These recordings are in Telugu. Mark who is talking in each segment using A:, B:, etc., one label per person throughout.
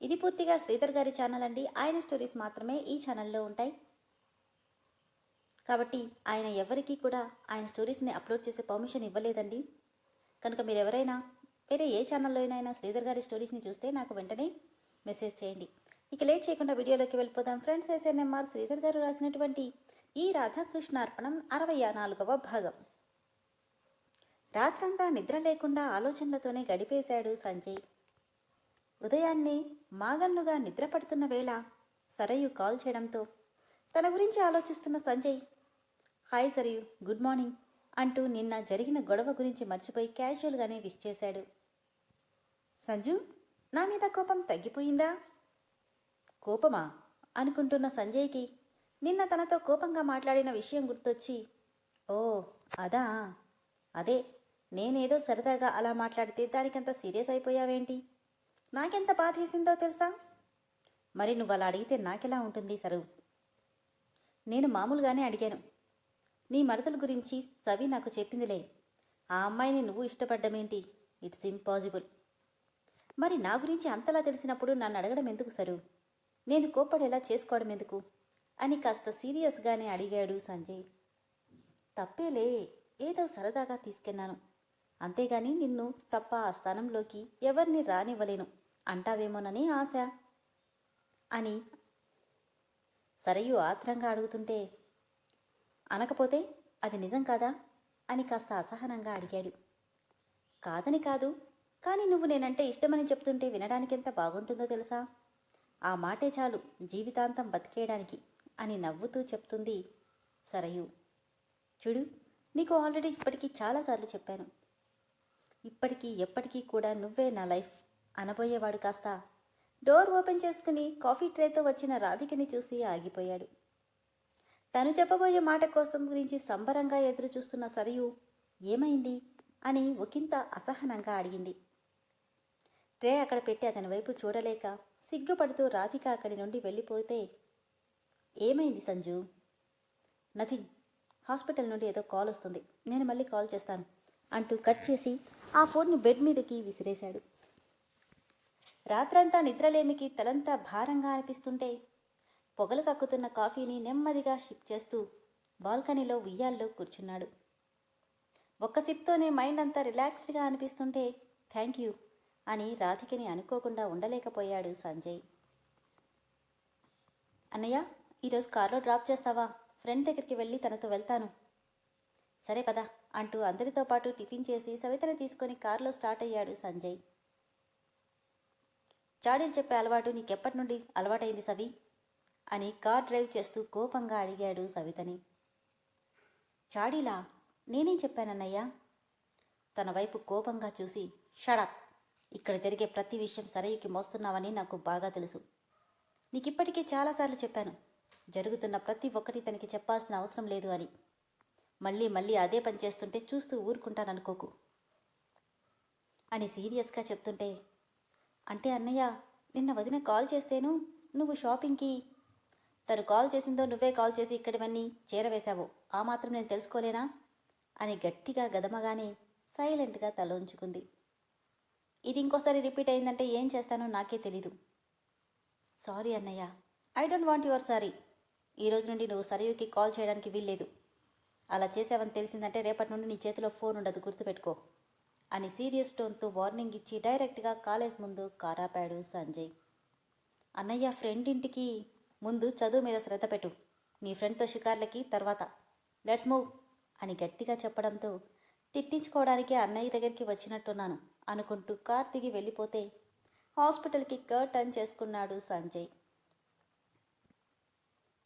A: ఇది పూర్తిగా శ్రీధర్ గారి ఛానల్ అండి. ఆయన స్టోరీస్ మాత్రమే ఈ ఛానల్లో ఉంటాయి. కాబట్టి ఆయన ఎవరికీ కూడా ఆయన స్టోరీస్ని అప్లోడ్ చేసే పర్మిషన్ ఇవ్వలేదండి. కనుక మీరు ఎవరైనా వేరే ఏ ఛానల్లో అయినా శ్రీధర్ గారి స్టోరీస్ని చూస్తే నాకు వెంటనే మెసేజ్ చేయండి. ఇక లేట్ చేయకుండా వీడియోలోకి వెళ్ళిపోదాం. ఫ్రెండ్స్ ఎస్ఎన్ఎంఆర్ శ్రీధర్ గారు రాసినటువంటి ఈ రాధాకృష్ణ అర్పణం అరవై నాలుగవ భాగం. రాత్రంతా నిద్ర లేకుండా ఆలోచనలతోనే గడిపేశాడు సంజయ్. ఉదయాన్నే మాగన్నుగా నిద్రపడుతున్న వేళ సరయు కాల్ చేయడంతో తన గురించి ఆలోచిస్తున్న Sanjay hi Sarayu good morning అంటూ నిన్న జరిగిన గొడవ గురించి మర్చిపోయి క్యాజువల్గానే విష్ చేశాడు. సంజు నా మీద కోపం తగ్గిపోయిందా? కోపమా? అనుకుంటున్న సంజయ్కి నిన్న తనతో కోపంగా మాట్లాడిన విషయం గుర్తొచ్చి ఓ అదా అదే నేనేదో సరదాగా అలా మాట్లాడితే దానికంత సీరియస్ అయిపోయావేంటి? నాకెంత బాధేసిందో తెలుసా? మరి నువ్వు అలా అడిగితే నాకెలా ఉంటుంది సరు నేను మామూలుగానే అడిగాను. నీ మరదల గురించి సవి నాకు చెప్పిందిలే. ఆ అమ్మాయిని నువ్వు ఇష్టపడ్డమేంటి? It's impossible. మరి నా గురించి అంతలా తెలిసినప్పుడు నన్ను అడగడం ఎందుకు సరు నేను కోప్పడేలా చేసుకోవడం ఎందుకు? అని కాస్త సీరియస్గానే అడిగాడు సంజయ్. తప్పేలే ఏదో సరదాగా తీసుకెళ్ళాను అంతేగాని నిన్ను తప్ప ఆ స్థానంలోకి ఎవరిని రానివ్వలేను. అంటావేమోనని ఆశ. అని సరయు ఆత్రంగా అడుగుతుంటే అనకపోతే అది నిజం కాదా? అని కాస్త అసహనంగా అడిగాడు. కాదని కాదు కానీ నువ్వు నేనంటే ఇష్టమని చెప్తుంటే వినడానికి ఎంత బాగుంటుందో తెలుసా? ఆ మాటే చాలు జీవితాంతం బతికేయడానికి అని నవ్వుతూ చెప్తుంది సరయు. చూడు నీకు ఆల్రెడీ ఇప్పటికీ చాలాసార్లు చెప్పాను. ఇప్పటికీ ఎప్పటికీ కూడా నువ్వే నా లైఫ్ అనబోయేవాడు కాస్త. డోర్ ఓపెన్ చేసుకుని కాఫీ ట్రేతో వచ్చిన రాధికని చూసి ఆగిపోయాడు. తను చెప్పబోయే మాట కోసం గురించి సంబరంగా ఎదురు చూస్తున్న సరియు ఏమైంది? అని ఒకంత అసహనంగా అడిగింది. ట్రే అక్కడ పెట్టి అతని వైపు చూడలేక సిగ్గుపడుతూ రాధిక అక్కడి నుండి వెళ్ళిపోతే ఏమైంది సంజు? నథింగ్. హాస్పిటల్ నుండి ఏదో కాల్ వస్తుంది. నేను మళ్ళీ కాల్ చేస్తాను అంటూ కట్ చేసి ఆ ఫోన్ను బెడ్ మీదకి విసిరేశాడు. రాత్రంతా నిద్రలేమికి తలంతా భారంగా అనిపిస్తుంటే పొగలు కక్కుతున్న కాఫీని నెమ్మదిగా షిప్ చేస్తూ బాల్కనీలో ఉయ్యాల్లో కూర్చున్నాడు. ఒక్క సిప్తోనే మైండ్ అంతా రిలాక్స్డ్గా అనిపిస్తుంటే థ్యాంక్ యూ అని రాధికని అనుకోకుండా ఉండలేకపోయాడు సంజయ్. అన్నయ్య ఈరోజు కారులో డ్రాప్ చేస్తావా? ఫ్రెండ్ దగ్గరికి వెళ్ళి తనతో వెళ్తాను. సరే పద అంటూ అందరితో పాటు టిఫిన్ చేసి సవితని తీసుకొని కారులో స్టార్ట్ అయ్యాడు సంజయ్. చాడీలు చెప్పే అలవాటు నీకెప్పటి నుండి అలవాటైంది సవి? అని కార్ డ్రైవ్ చేస్తూ కోపంగా అడిగాడు సవితని. చాడీలా? నేనేం చెప్పానన్నయ్యా తన వైపు కోపంగా చూసి షడప్! ఇక్కడ జరిగే ప్రతి విషయం సరయుకి మోస్తున్నావని నాకు బాగా తెలుసు. నీకిప్పటికే చాలాసార్లు చెప్పాను. జరుగుతున్న ప్రతి ఒక్కటి తనకి చెప్పాల్సిన అవసరం లేదు అని. మళ్ళీ మళ్ళీ అదే పని చేస్తుంటే చూస్తూ ఊరుకుంటాననుకోకు అని సీరియస్గా చెప్తుంటే అంటే అన్నయ్య నిన్న వదిన కాల్ చేస్తేను నువ్వు షాపింగ్కి. తను కాల్ చేసిందో నువ్వే కాల్ చేసి ఇక్కడివన్నీ చేరవేశావు. ఆ మాత్రం నేను తెలుసుకోలేనా? అని గట్టిగా గదమగానే సైలెంట్గా తలోంచుకుంది ఇది ఇంకోసారి రిపీట్ అయిందంటే ఏం చేస్తానో నాకే తెలీదు. సారీ అన్నయ్య I don't want your sorry. ఈరోజు నుండి నువ్వు సరయుకి కాల్ చేయడానికి వీల్లేదు. అలా చేసావని తెలిసిందంటే రేపటి నుండి నీ చేతిలో ఫోన్ ఉండదు గుర్తుపెట్టుకో. అని సీరియస్ టోన్తో వార్నింగ్ ఇచ్చి డైరెక్ట్గా కాలేజ్ ముందు కారాపాడు సంజయ్. అన్నయ్య ఫ్రెండ్ ఇంటికి ముందు చదువు మీద శ్రద్ధ పెట్టు. నీ ఫ్రెండ్తో షికార్లకి తర్వాత. లెట్స్ మూవ్ అని గట్టిగా చెప్పడంతో తిట్టించుకోవడానికి అన్నయ్య దగ్గరికి వచ్చినట్టున్నాను అనుకుంటూ కార్ దిగి వెళ్ళిపోతే హాస్పిటల్కి కర్ టర్న్ చేసుకున్నాడు సంజయ్.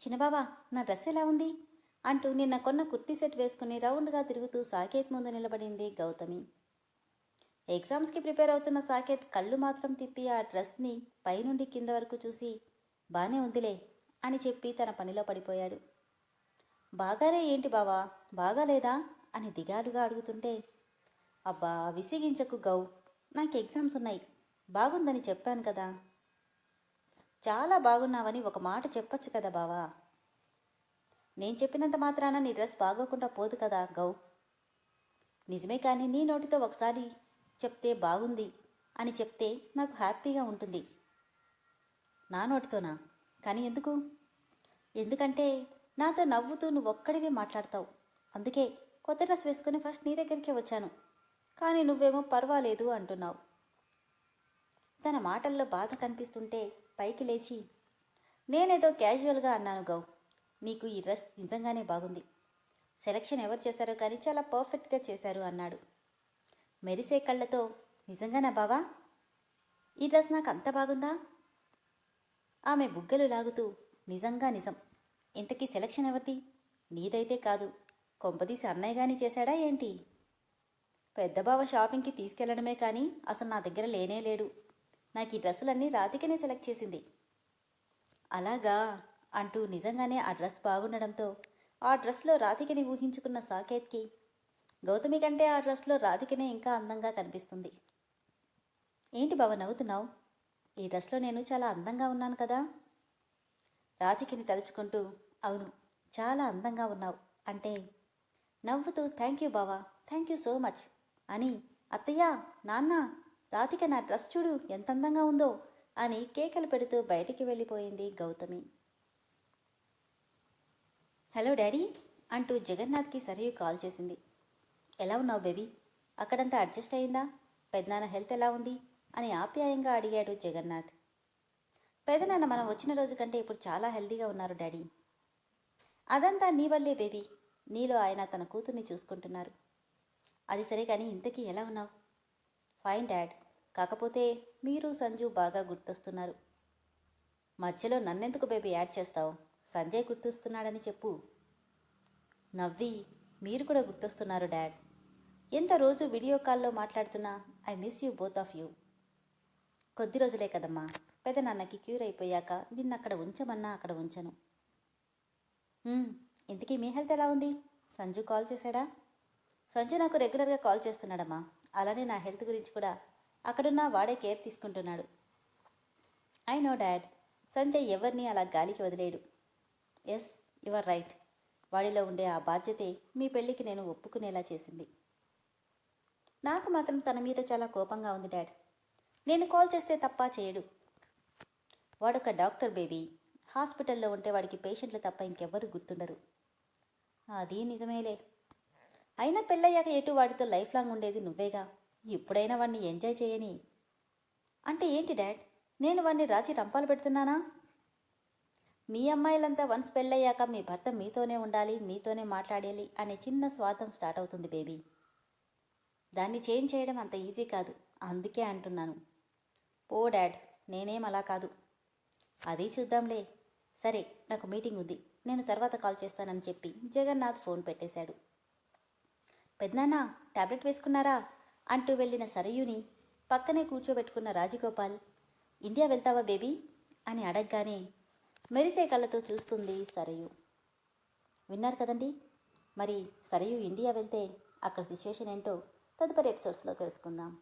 A: చిన్నబాబా నా డ్రెస్ ఎలా ఉంది? అంటూ నిన్న కొన్న కుర్తీ సెట్ వేసుకుని రౌండ్గా తిరుగుతూ సాకేత్ ముందు నిలబడింది గౌతమి. ఎగ్జామ్స్కి ప్రిపేర్ అవుతున్న సాకేత్ కళ్ళు మాత్రం తిప్పి ఆ డ్రెస్ని పైనుండి కింద వరకు చూసి బానే ఉందిలే అని చెప్పి తన పనిలో పడిపోయాడు. బాగానే ఏంటి బావా? బాగాలేదా? అని దిగాలుగా అడుగుతుంటే అబ్బా విసిగించకు గౌ. నాకు ఎగ్జామ్స్ ఉన్నాయి. బాగుందని చెప్పాను కదా. చాలా బాగున్నావని ఒక మాట చెప్పొచ్చు కదా బావా? నేను చెప్పినంత మాత్రాన నీ డ్రెస్ బాగోకుండా పోదు కదా గౌ. నిజమే కానీ నీ నోటితో ఒకసారి చెప్తే బాగుంది అని చెప్తే నాకు హ్యాపీగా ఉంటుంది. నా నోటితోనా? కానీ ఎందుకు? ఎందుకంటే నాతో నవ్వుతూ నువ్వు ఒక్కడివే మాట్లాడతావు. అందుకే కొత్త డ్రెస్ వేసుకుని ఫస్ట్ నీ దగ్గరికే వచ్చాను. కానీ నువ్వేమో పర్వాలేదు అంటున్నావు. తన మాటల్లో బాధ కనిపిస్తుంటే పైకి లేచి నేనేదో క్యాజువల్గా అన్నాను గౌ. నీకు ఈ డ్రెస్ నిజంగానే బాగుంది. సెలక్షన్ ఎవరు చేశారో కానీ చాలా పర్ఫెక్ట్గా చేశారు అన్నాడు. మెరిసే కళ్ళతో నిజంగానా బావా? ఈ డ్రెస్ నాకు అంత బాగుందా? ఆమె బుగ్గలు లాగుతూ నిజంగా నిజం. ఇంతకీ సెలక్షన్ ఎవరిది? నీదైతే కాదు. కొంపదీసి అన్నయ్య గాని చేశాడా ఏంటి? పెద్ద బావ షాపింగ్కి తీసుకెళ్ళడమే కానీ అసలు నా దగ్గర లేనే లేడు. నాకు ఈ డ్రెస్సులన్నీ రాతికనే సెలెక్ట్ చేసింది. అలాగా? అంటూ నిజంగానే ఆ డ్రెస్ బాగుండడంతో ఆ డ్రెస్లో రాధికని ఊహించుకున్న సాకేత్కి గౌతమి కంటే ఆ డ్రెస్లో రాధికనే ఇంకా అందంగా కనిపిస్తుంది. ఏంటి బావ నవ్వుతున్నావు? ఈ డ్రెస్లో నేను చాలా అందంగా ఉన్నాను కదా? రాధికని తలుచుకుంటూ అవును చాలా అందంగా ఉన్నావు అంటే నవ్వుతూ థ్యాంక్ యూ బావా థ్యాంక్ యూ సో మచ్ అని అత్తయ్య నాన్న రాధిక నా డ్రెస్ చూడు ఎంత అందంగా ఉందో అని కేకలు పెడుతూ బయటికి వెళ్ళిపోయింది గౌతమి. హలో డాడీ అంటూ జగన్నాథ్కి సరియు కాల్ చేసింది. ఎలా ఉన్నావు బేబీ? అక్కడంతా అడ్జస్ట్ అయిందా? పెద్దనాన్న హెల్త్ ఎలా ఉంది? అని ఆప్యాయంగా అడిగాడు జగన్నాథ్. పెదనాన్న మనం వచ్చిన రోజు కంటే ఇప్పుడు చాలా హెల్తీగా ఉన్నారు డాడీ. అదంతా నీ వల్లే బేబీ. నీలో ఆయన తన కూతుర్ని చూసుకుంటున్నారు. అది సరే కానీ ఇంతకీ ఎలా ఉన్నావు? Fine dad. కాకపోతే మీరు సంజు బాగా గుర్తొస్తున్నారు. మధ్యలో నన్నెందుకు బేబీ యాడ్ చేస్తావు? సంజయ్ గుర్తొస్తున్నాడని చెప్పు. నవ్వి మీరు కూడా గుర్తొస్తున్నారు డాడ్. ఎంత రోజు వీడియో కాల్లో మాట్లాడుతున్నా I miss you both of you. కొద్ది రోజులే కదమ్మా. పెదనాన్నకి క్యూర్ అయిపోయాక నిన్న అక్కడ ఉంచమన్నా అక్కడ ఉంచను. ఇంతకీ మీ హెల్త్ ఎలా ఉంది? సంజు కాల్ చేశాడా? సంజు నాకు రెగ్యులర్గా కాల్ చేస్తున్నాడమ్మా. అలానే నా హెల్త్ గురించి కూడా. అక్కడున్న వాడే కేర్ తీసుకుంటున్నాడు. I know dad. సంజయ్ ఎవరిని అలా గాలికి వదిలేడు. Yes you're right. వాడిలో ఉండే ఆ బాధ్యతే మీ పెళ్ళికి నేను ఒప్పుకునేలా చేసింది. నాకు మాత్రం తన మీద చాలా కోపంగా ఉంది డాడ్. నేను కాల్ చేస్తే తప్ప చేయడు. వాడొక డాక్టర్ బేబీ. హాస్పిటల్లో ఉంటే వాడికి పేషెంట్లు తప్ప ఇంకెవ్వరు గుర్తుండరు. అది నిజమేలే. అయినా పెళ్ళయ్యాక ఎటు వాడితో లైఫ్ లాంగ్ ఉండేది నువ్వేగా? ఇప్పుడైనా వాడిని ఎంజాయ్ చేయని. అంటే ఏంటి డాడ్? నేను వాడిని రాచి రంపాలు పెడుతున్నానా? మీ అమ్మాయిలంతా వన్స్ పెళ్ళయ్యాక మీ భర్త మీతోనే ఉండాలి మీతోనే మాట్లాడాలి అనే చిన్న స్వార్థం స్టార్ట్ అవుతుంది బేబీ. దాన్ని చేంజ్ చేయడం అంత ఈజీ కాదు అందుకే అంటున్నాను. పో డాడ్ నేనేం అలా కాదు. అది చూద్దాంలే. సరే నాకు మీటింగ్ ఉంది. నేను తర్వాత కాల్ చేస్తానని చెప్పి జగన్నాథ్ ఫోన్ పెట్టేశాడు. పెద్దనాన్న టాబ్లెట్ వేసుకున్నారా? అంటూ వెళ్ళిన సరయుని పక్కనే కూర్చోబెట్టుకున్న రాజగోపాల్ ఇండియా వెళ్తావా బేబీ? అని అడగగానే మెరిసే కళ్ళతో చూస్తుంది సరయు. విన్నారు కదండి? మరి సరయు ఇండియా వెళ్తే అక్కడ సిచ్యువేషన్ ఏంటో తదుపరి ఎపిసోడ్స్లో తెలుసుకుందాం.